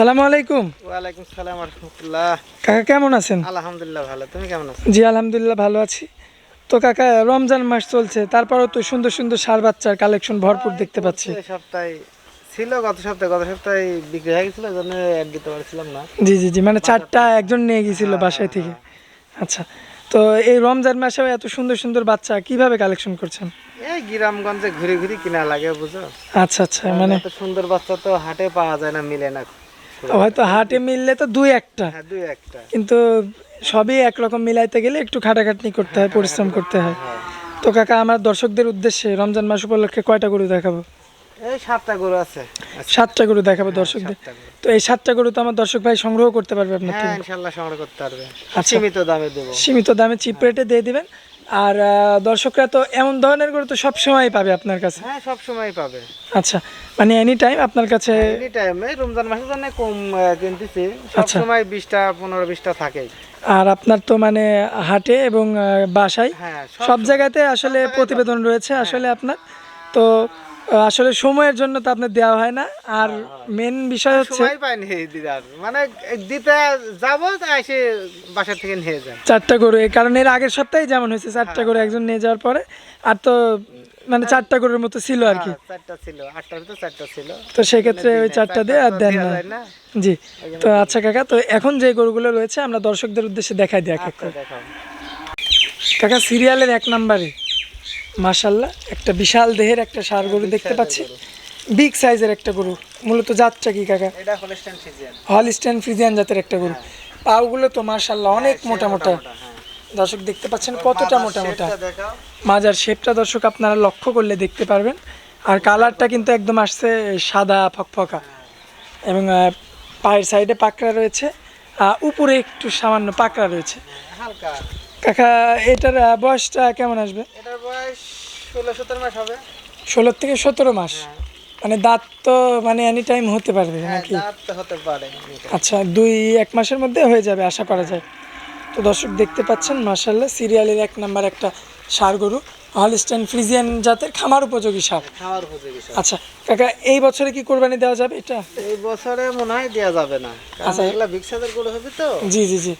আসসালামু আলাইকুম। ওয়ালাইকুম সালাম রহমতুল্লাহ। কাকা কেমন আছেন? আলহামদুলিল্লাহ ভালো। তুমি কেমন আছো? জি আলহামদুলিল্লাহ ভালো আছি। তো কাকা রমজান মাস চলছে তারপরেও তো সুন্দর সুন্দর সার বাচ্চার কালেকশন ভরপুর দেখতে পাচ্ছি। সপ্তাহে ছিল গত সপ্তাহে গত সপ্তাহে বিক্রি হয়ে গেছিল জন্য অ্যাড দিতে পারছিলাম না। জি জি জি মানে চারটা একজন নিয়ে গেছিল বাসায় থেকে। আচ্ছা তো এই রমজান মাসেও এত সুন্দর সুন্দর বাচ্চা কীভাবে কালেকশন করছেন? এই গ্রামগঞ্জে ঘুরে ঘুরে কিনা লাগে বুঝো আচ্ছা আচ্ছা মানে সুন্দর বাচ্চা তো হাটে পাওয়া যায় না মিলে না। হয়তো হাটে মিললে তো দুই একটা। হ্যাঁ দুই একটা। কিন্তু সবই একরকম মিলাইতে গেলে একটু খাটাখাটনি করতে হয় পরিশ্রম করতে হয়। তো কাকা আমার দর্শকদের উদ্দেশ্যে রমজান মাস উপলক্ষে কয়টা গরু দেখাবো? এই সাতটা গরু আছে। সাতটা গরু দেখাবো দর্শকদের। তো এই সাতটা গরু তো আমার দর্শক ভাই সংগ্রহ করতে পারবে আপনার হ্যাঁ সংগ্রহ করতে পারবে। আচ্ছা। সীমিত দামে দেবো। সীমিত দামে চিপ রেটে দিয়ে দিবেন। আর দর্শকরা তো এমন ধরনের গরু তো সব সময় পাবে আপনার কাছে? হ্যাঁ সব সময় পাবে। আচ্ছা মানে এনি টাইম আপনার কাছে এনি টাইম এই রমজান মাসের জন্য কম কিনতেছি সব আচ্ছা। সময় বিশটা পনেরো বিশটা থাকে। আর আপনার তো মানে হাটে এবং বাসায়? হ্যাঁ সব জায়গাতে আসলে প্রতিবেদন রয়েছে আসলে আপনার। তো আসলে সময়ের জন্য তো আপনার দেওয়া হয় না। আর মেন বিষয় হচ্ছে সময় পাইনি দিদার। মানে দিতে যাব এসে বাসা থেকে নিয়ে যায় চারটা গরু। এই কারণে এর আগের সপ্তাহে যেমন হয়েছে চারটা গরু একজন নিয়ে যাওয়ার পরে। আর তো মানে চারটা গরুর মতো ছিল আর কি। হ্যাঁ, চারটা ছিল। আটটার ভিতরে চারটা ছিল। তো সেক্ষেত্রে ওই চারটা দিয়ে আর দেন না। জি। তো আচ্ছা কাকা তো এখন যে গরুগুলো রয়েছে আমরা দর্শকদের উদ্দেশ্যে দেখাই দিই এক আচ্ছা, করে। কাকা সিরিয়ালের এক নাম্বারে। মাশাল্লাহ একটা বিশাল দেহের একটা সার গরু দেখতে পাচ্ছি। বিগ সাইজের একটা গরু মূলত জাতটা কি কাকা? হলিস্টেন ফ্রিজিয়ান জাতের একটা গরু। পাগুলো তো মাশাল্লাহ অনেক মোটা মোটা। হ্যাঁ। দর্শক দেখতে পাচ্ছেন কতটা মোটা মোটা। মাজার শেপটা দর্শক আপনারা লক্ষ্য করলে দেখতে পারবেন। আর কালারটা কিন্তু একদম আসছে সাদা ফকফকা। এবং পায়ের সাইডে পাকড়া রয়েছে। উপরে একটু সামান্য পাকড়া রয়েছে। হালকা। কাকা এটার বয়সটা কেমন আসবে? এটার বয়স ষোলো সতেরো মাস হবে। ষোলো থেকে সতেরো মাস? মানে দাঁত তো মানে এনি টাইম হতে পারবে হ্যাঁ নাকি? দাঁত হতে পারে। আচ্ছা দুই এক মাসের মধ্যে হয়ে যাবে আশা করা যায়। তো দর্শক দেখতে পাচ্ছেন মার্শাল্লাহ সিরিয়ালের এক নাম্বার একটা সার গরু হলিস্টাইন ফ্রিজিয়ান জাতের খামার উপযোগী সার। খাওয়ার উপযোগী সব। আচ্ছা কাকা এই বছরে কি কোরবানি দেওয়া যাবে এটা? এই বছরে মনে হয় দেওয়া যাবে না। আচ্ছা। এগুলা বিক্সাদের গরু হবে তো। জি জি জি।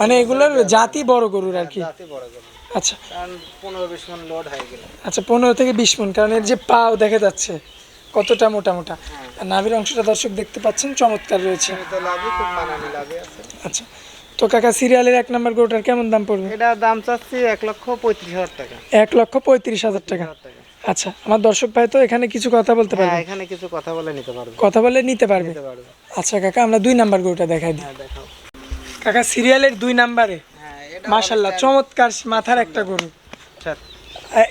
মানে এগুলোর জাতি বড় গরুর আর কি? জাতি বড় গরু আচ্ছা। কারণ পনেরো বিশ মন লোড হয়ে গেল। আচ্ছা পনেরো থেকে বিশ মন কারণ এর যে পাও দেখা যাচ্ছে কতটা মোটা মোটা। নাভির অংশটা দর্শক দেখতে পাচ্ছেন চমৎকার রয়েছে। আচ্ছা। তো কাকা সিরিয়ালের এক নম্বর গরুটার কেমন দাম পড়বে? এটা দাম চাচ্ছি এক লক্ষ পঁয়ত্রিশ হাজার টাকা। এক লক্ষ পঁয়ত্রিশ হাজার টাকা। আচ্ছা আমার দর্শক ভাই তো এখানে কিছু কথা বলতে হ্যাঁ পারবে এখানে কিছু কথা বলে নিতে পারবে। কথা বলে নিতে পারবে। আচ্ছা কাকা আমরা দুই নাম্বার গরুটা দেখাই দিই। হ্যাঁ দেখাও। কাকা সিরিয়ালের দুই নাম্বারে। হ্যাঁ মাশাল্লাহ চমৎকার মাথার একটা গরু।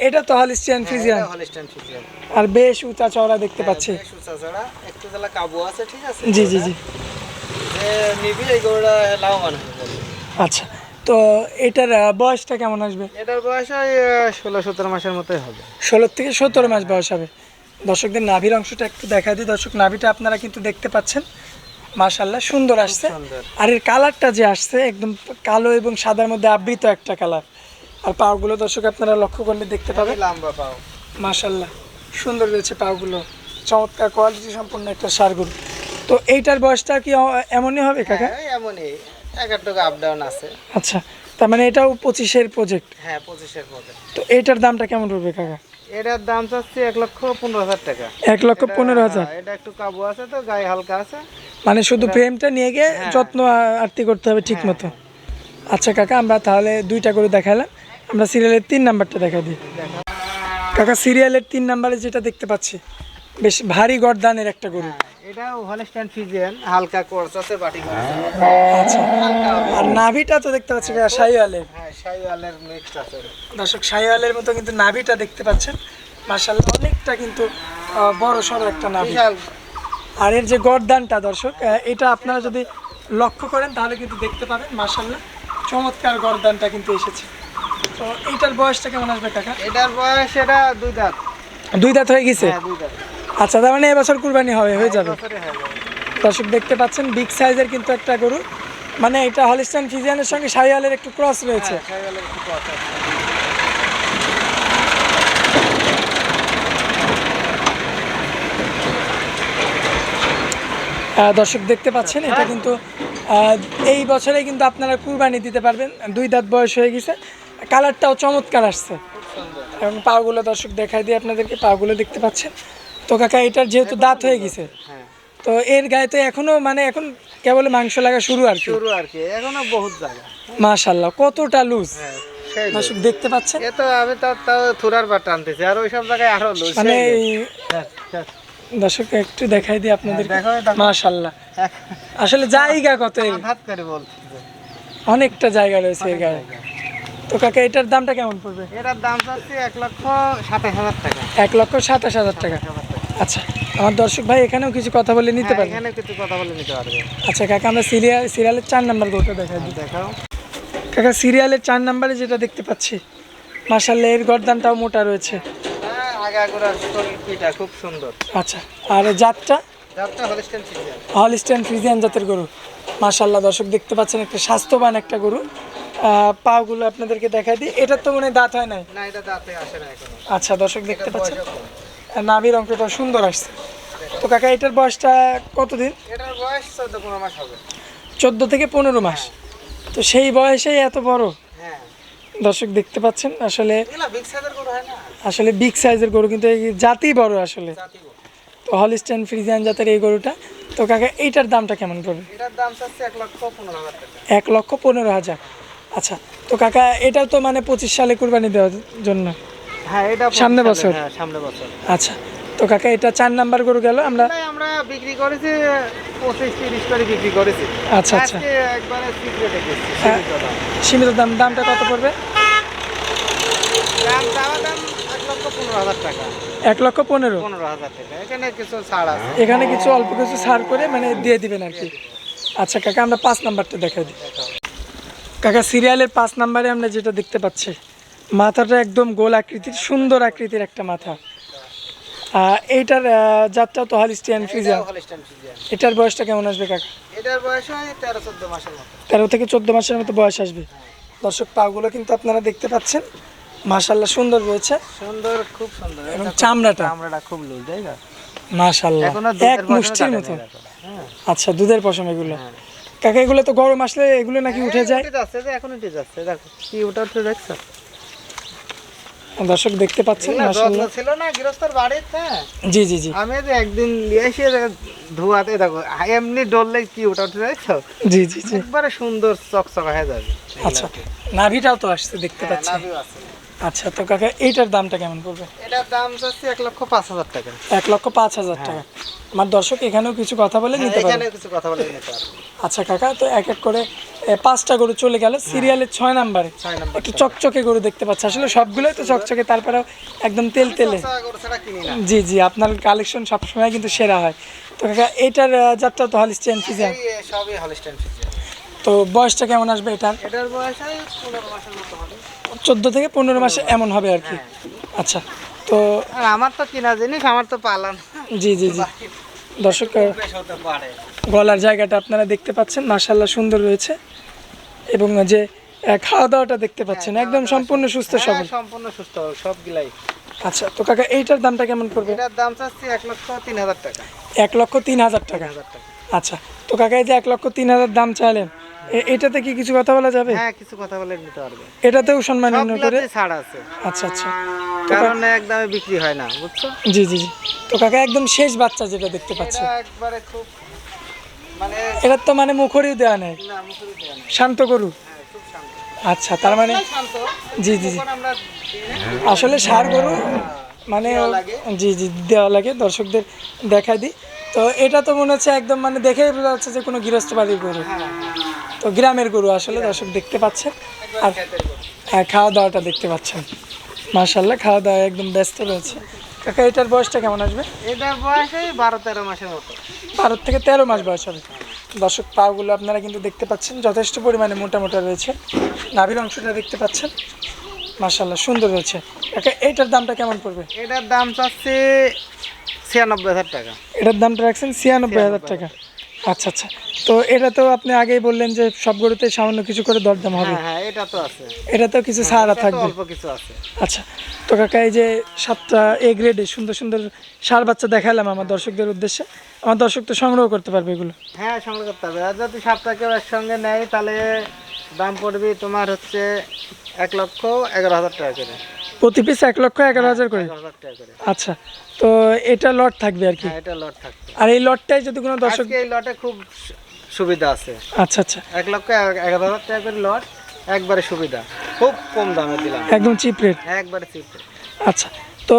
এটা তো হলিস্টিয়ান ফ্রিজিয়ান এটা হলিস্টাইন ফ্রিজিয়ান আর বেশ উঁচা চওড়া দেখতে পাচ্ছি। বেশ উঁচা চড়া, একটু কাবু আছে ঠিক আছে? জি জি জি। এই গরুটা লাভবান হয়ে আচ্ছা তো এটার বয়সটা কেমন আসবে? এটার বয়স ওই ষোলো সতেরো মাসের মতোই হবে। ষোলো থেকে সতেরো মাস বয়স হবে। দর্শকদের নাভির অংশটা একটু দেখা দিই। দর্শক নাভিটা আপনারা কিন্তু দেখতে পাচ্ছেন। মাশাল্লাহ সুন্দর আসছে। আর এর কালারটা যে আসছে একদম কালো এবং সাদার মধ্যে আবৃত একটা কালার। আর পাগুলো দর্শক আপনারা লক্ষ্য করলে দেখতে পাবেন। লম্বা পাও। মাশাল্লাহ সুন্দর রয়েছে পাগুলো চমৎকার কোয়ালিটি সম্পূর্ণ একটা সার গরু তো এইটার বয়সটা কি এমনই হবে কাকা? হ্যাঁ এমনই। এক টাকা আপ ডাউন আছে। আচ্ছা তার মানে এটাও পঁচিশের প্রজেক্ট হ্যাঁ পঁচিশের মধ্যে তো দামটা কেমন পড়বে কাকা? এটার দাম চাচ্ছি এক লক্ষ পনেরো হাজার টাকা। এক লক্ষ পনেরো হাজার। এটা একটু কাবু আছে তো গায়ে হালকা আছে। মানে শুধু ফ্রেমটা নিয়ে গিয়ে যত্ন আরতি করতে হবে ঠিক মতো। আচ্ছা কাকা আমরা তাহলে দুইটা করে দেখালাম। আমরা সিরিয়ালের তিন নাম্বারটা দেখা দিই। কাকা সিরিয়ালের তিন নাম্বারে যেটা দেখতে পাচ্ছি বেশ ভারী গরদানের একটা গরু। এটাও হলস্টাইন ফিজিয়ান হালকা কোর্স আছে বাটি আচ্ছা আর নাভিটা তো দেখতে পাচ্ছি হ্যাঁ শাইওয়ালের আছে। দর্শক শাহিওয়ালের মতো কিন্তু নাভিটা দেখতে পাচ্ছেন। মার্শাল্লাহ অনেকটা কিন্তু বড় সড়ো একটা নাভি। আর এর যে গরদানটা দর্শক এটা আপনারা যদি লক্ষ্য করেন তাহলে কিন্তু দেখতে পাবেন মার্শাল্লাহ চমৎকার গরদানটা কিন্তু এসেছে। তো এইটার বয়সটা কেমন আসবে কাকা? এটার বয়স এটা দুই দাঁত। দুই দাঁত হয়ে গেছে? হ্যাঁ আচ্ছা তার মানে এবছর কুরবানি হবে হয়ে যাবে। হয়ে যাবে। দর্শক দেখতে পাচ্ছেন বিগ সাইজের কিন্তু একটা গরু। মানে এটা হলিস্টান ফিজিয়ানের সঙ্গে শাহিয়ালের একটু ক্রস রয়েছে হ্যাঁ, ছাগলের একটু কথা আছে। আহ, দর্শক দেখতে পাচ্ছেন এটা কিন্তু এই বছরে কিন্তু আপনারা কুরবানি দিতে পারবেন। দুই দাঁত বয়স হয়ে গেছে। কালারটাও চমৎকার আসছে। এবং পাগুলো দর্শক দেখাই দিয়ে আপনাদেরকে পাগুলো দেখতে পাচ্ছেন। তো কাকা এটার যেহেতু দাঁত হয়ে গেছে হ্যাঁ। তো এর গায়ে তো এখনও মানে এখন কেবল মাংস লাগা শুরু আর কি। শুরু আর কি এখনও বহুত জায়গা। মাশাল্লাহ কতটা লুজ হ্যাঁ দর্শক দেখতে পাচ্ছেন। এ তো আমি তো তাও থুরার বার টানতেছি আর ওই সব জায়গায় আরও লুজ মানে হ্যাঁ, হ্যাঁ। দর্শক একটু দেখাই দিই আপনাদের। দেখো মাশাল্লাহ। আসলে জায়গা কত অনেকটা জায়গা রয়েছে এর গায়ে। তো কাকা এটার দামটা কেমন পড়বে? এটার দাম চাচ্ছি এক লক্ষ সাতাশ হাজার টাকা। এক লক্ষ সাতাশ হাজার টাকা। আচ্ছা আমার দর্শক ভাই এখানেও কিছু কথা বলে নিতে হ্যাঁ, পারবে? এখানে কিছু কথা বলে নিতে পারবে। আচ্ছা কাকা আমরা সিরিয়াল সিরিয়ালের চার নাম্বার গোটা দেখাই দিই। দেখাও। কাকা সিরিয়ালের চার নাম্বারে যেটা দেখতে পাচ্ছি মাসাল্লাহ এর গরদানটাও মোটা রয়েছে। খুব সুন্দর। আচ্ছা আর জাতটা? যাত্রা হলিস্টেন ফ্রিজিয়ান। জাতের গরু। মাশাল্লাহ দর্শক দেখতে পাচ্ছেন একটা স্বাস্থ্যবান একটা গরু। পাগুলো আপনাদেরকে দেখাই দিই। এটার তো মনে দাঁত হয় নাই? না এটা দাঁতে আসে না এখনও। আচ্ছা দর্শক দেখতে পাচ্ছেন? নাভির অঙ্কটা সুন্দর আসছে। তো কাকা এটার বয়সটা কতদিন? এটার বয়স চোদ্দ পনেরো মাস হবে। চোদ্দ থেকে পনেরো মাস। তো সেই বয়সেই এত বড়? দর্শক দেখতে পাচ্ছেন আসলে আসলে বিগ সাইজের গরু কিন্তু এই জাতি বড় আসলে। তো হলিস্টেন ফ্রিজিয়ান জাতের এই গরুটা তো কাকা এইটার দামটা কেমন পড়বে? লক্ষ পনেরো হাজার এক লক্ষ পনেরো হাজার। আচ্ছা তো কাকা এটাও তো মানে পঁচিশ সালে কুরবানি দেওয়ার জন্য? হ্যাঁ এটা সামনে বছর? হ্যাঁ সামনে বছর। আচ্ছা তো কাকা এটা চার নাম্বার গরু গেল আমরা আমরা বিক্রি করেছি পঁচিশ তিরিশ করে বিক্রি করেছি। আচ্ছা আচ্ছা। একবারে হ্যাঁ। সীমিত দাম দামটা কত পড়বে? দাম দাম এক লক্ষ পনেরো এখানে কিছু অল্প কিছু ছাড় করে মানে দিয়ে দিবেন আর কি। আচ্ছা কাকা আমরা পাঁচ নাম্বারটা দেখাই দিই। কাকা সিরিয়ালের পাঁচ নাম্বারে আমরা যেটা দেখতে পাচ্ছি মাথাটা একদম গোল আকৃতির সুন্দর আকৃতির একটা মাথা। এইটার জাতটাও তো হলিস্টিয়ান ফ্রিজিয়ান। এটাও এটার বয়সটা কেমন আসবে কাকা? এটার বয়স হয় তেরো চোদ্দ মাসের মতো। তেরো থেকে চোদ্দ মাসের মতো বয়স আসবে। দর্শক পাগুলো কিন্তু আপনারা দেখতে পাচ্ছেন। মাশাল্লাহ সুন্দর রয়েছে। সুন্দর খুব সুন্দর। এবং চামড়াটা। চামড়াটা খুব লুজ তাই না? মাশাল্লাহ এক মুষ্টির মতো। হ্যাঁ। আচ্ছা দুধের পশম এগুলো। কাকা এগুলো তো গরম আসলে এগুলো নাকি উঠে যায়? উঠে যাচ্ছে এখন উঠে যাচ্ছে। দেখো কি উঠাচ্ছে দেখছ? দর্শক দেখতে পাচ্ছেন মাশাআল্লাহ। ছিল না গৃহস্থর বাড়িতে হ্যাঁ। জি জি জি। আমি যে একদিন নিয়ে এসে ধোয়াতে দেখো এমনি ডললে কি ওটা উঠে দেখছ জি জি জি। একবারে সুন্দর চকচক হয়ে যাবে আচ্ছা নাভিটাও তো আসছে দেখতে হ্যাঁ, পাচ্ছি। নাভিও আছে। আচ্ছা তো কাকা এইটার দামটা কেমন পড়বে? এটার দাম যাচ্ছে এক লক্ষ পাঁচ হাজার টাকা। এক লক্ষ পাঁচ হাজার টাকা। আমার দর্শক এখানেও কিছু কথা বলে নিতে পারে কিছু কথা বলে নিতে পারব। আচ্ছা কাকা তো এক এক করে পাঁচটা গরু চলে গেল। সিরিয়ালের ছয় নাম্বারে। একটু চকচকে গরু দেখতে পাচ্ছি। আসলে সবগুলোই তো চকচকে তারপরেও একদম তেল তেলে। জি জি আপনার কালেকশন সবসময় কিন্তু সেরা হয়। তো কাকা এটার যাত্রা তো হলিস্টিয়ান ফিজিয়ান সবই তো বয়সটা কেমন আসবে এটার? এটার বয়স পনেরো মাসের মতো হবে। চোদ্দ থেকে পনেরো মাসে এমন হবে আর কি। আচ্ছা তো আমার তো কিনা জিনিস আমার তো পালান। জি জি জি। দর্শক গলার জায়গাটা আপনারা দেখতে পাচ্ছেন। মাশাল্লাহ সুন্দর রয়েছে। এবং যে খাওয়া দাওয়াটা দেখতে পাচ্ছেন। একদম সম্পূর্ণ সুস্থ হ্যাঁ, সবল। সম্পূর্ণ সুস্থ সবগুলাই। আচ্ছা তো কাকা এইটার দামটা কেমন পড়বে? এটার দাম চাচ্ছি এক লক্ষ তিন হাজার টাকা। এক লক্ষ তিন হাজার টাকা। আচ্ছা তো কাকা এই যে এক লক্ষ তিন হাজার দাম চাইলেন এটাতে কি কিছু কথা বলা যাবে? হ্যাঁ কিছু কথা বলে নিতে পারবে। এটাতেও সম্মাননীয় করে? ছাড় আছে। আচ্ছা আচ্ছা। কারণ একদমে বিক্রি হয় না বুঝছ? জি জি জি। তো কাকা একদম শেষ বাচ্চা যেটা দেখতে পাচ্ছি। এটা একবারে খুব মানে এটার তো মানে মুখরিও দেওয়া নেই। না মুখের দেওয়া নেই। শান্ত গরু? হ্যাঁ, খুব শান্ত। আচ্ছা তার মানে শান্ত। জি জি জি। আসলে সার গরু মানে জি জি দেওয়া লাগে দর্শকদের দেখাই দিই। তো এটা তো মনে হচ্ছে একদম মানে দেখেই বোঝা যাচ্ছে যে কোনো গৃহস্থ বাড়ির গরু হ্যাঁ। তো গ্রামের গরু আসলে দর্শক দেখতে পাচ্ছেন। আর। হ্যাঁ, খাওয়া দাওয়াটা দেখতে পাচ্ছেন। মাশাল্লাহ খাওয়া দাওয়া একদম ব্যস্ত রয়েছে। কাকা এটার বয়সটা কেমন আসবে? এটার বয়স এই বারো তেরো মাসের মতো। বারো থেকে তেরো মাস বয়স হবে। দর্শক পাগুলো আপনারা কিন্তু দেখতে পাচ্ছেন। যথেষ্ট পরিমাণে মোটা মোটা রয়েছে। নাভির অংশটা দেখতে পাচ্ছেন। মাশাল্লাহ সুন্দর রয়েছে। কাকা এটার দামটা কেমন পড়বে? এটার দাম চাচ্ছি ছিয়ানব্বই হাজার টাকা। এটার দামটা রাখছেন ছিয়ানব্বই হাজার টাকা। আচ্ছা আচ্ছা। তো এটা তো আপনি আগেই বললেন যে সব গরুতে সামান্য কিছু করে দরদাম হবে। হ্যাঁ হ্যাঁ এটা তো আছে। এটা তো কিছু এটা তো থাকবে। অল্প কিছু আছে। আচ্ছা তো কাকা এই যে সাতটা এ গ্রেডে সুন্দর সুন্দর সার বাচ্চা দেখালাম আমার দর্শকদের উদ্দেশ্যে। আমার দর্শক তো সংগ্রহ করতে পারবে এগুলো। হ্যাঁ সংগ্রহ করতে হবে আর যদি সাতটা কেউ একসঙ্গে নেয় তাহলে দাম পড়বে তোমার হচ্ছে এক লক্ষ এগারো হাজার টাকা করে। প্রতি পিস এক লক্ষ এগারো হাজার করে? এগারো হাজার করে। আচ্ছা তো এটা লট থাকবে আর কি? হ্যাঁ এটা লট থাকবে। আর এই লটটাই যদি কোনো দর্শক এই লটে খুব সুবিধা আছে। আচ্ছা আচ্ছা। এক লক্ষ এগারো হাজার টাকা করে লট একবারে সুবিধা। খুব কম দামে দিলাম। একদম চিপ রেট একবারে চিপ রেট আচ্ছা তো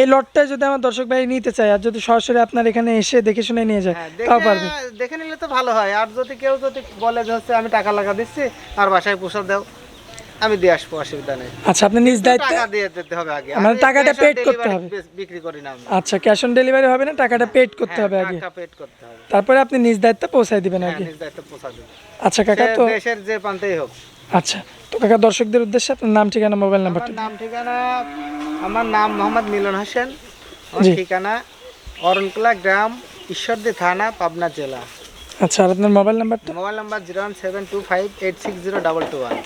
এই লটটা যদি আমার দর্শক ভাই নিতে চায় আর যদি সরাসরি আপনার এখানে এসে দেখে শুনে নিয়ে যায় হ্যাঁ, তাও পারবে। দেখে নিলে তো ভালো হয়। আর যদি কেউ যদি বলে যে হচ্ছে আমি টাকা লাগা দিচ্ছি আর বাসায় পোষা দাও। আমি দিয়ে আসব অসুবিধা নেই। আচ্ছা আপনি নিজ দায়িত্বে টাকা দিয়ে দিতে হবে আগে। মানে টাকাটা paid করতে হবে। বিক্রি করি না আমি আচ্ছা ক্যাশ অন ডেলিভারি হবে না টাকাটা পেড করতে হবে আগে। টাকা পেড করতে হবে। তারপরে আপনি নিজ দায়িত্বে পৌঁছায় দিবেন হ্যাঁ আগে। নিজ দায়িত্ব পোষা দেবে আচ্ছা কাকা তো দেশের যে প্রান্তেই হোক। আচ্ছা তো কাকা দর্শকদের উদ্দেশ্যে আপনার নাম ঠিকানা মোবাইল নাম্বারটা। আমার নাম ঠিকানা আমার নাম মোহাম্মদ মিলন হোসেন। আমার ঠিকানা অরণকুলা গ্রাম ঈশ্বরদী থানা পাবনা জেলা। আচ্ছা আর আপনার মোবাইল নাম্বারটা? Mobile number zero one seven two five eight six zero double two one.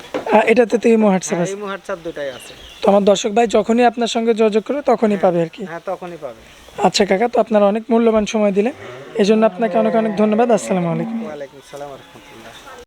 এটাতে তো ইমো হোয়াটসঅ্যাপ আছে। ইমো হোয়াটসঅ্যাপ দুটাই আছে। তো আমার দর্শক ভাই যখনই আপনার সঙ্গে যোগাযোগ করবে তখনই পাবে আর কি। হ্যাঁ তখনই পাবে। আচ্ছা কাকা তো আপনারা অনেক মূল্যবান সময় দিলেন। এজন্য জন্য আপনাকে অনেক অনেক ধন্যবাদ। আসসালামু আলাইকুম। ওয়ালাইকুম সালাম রহমতুল্লাহ।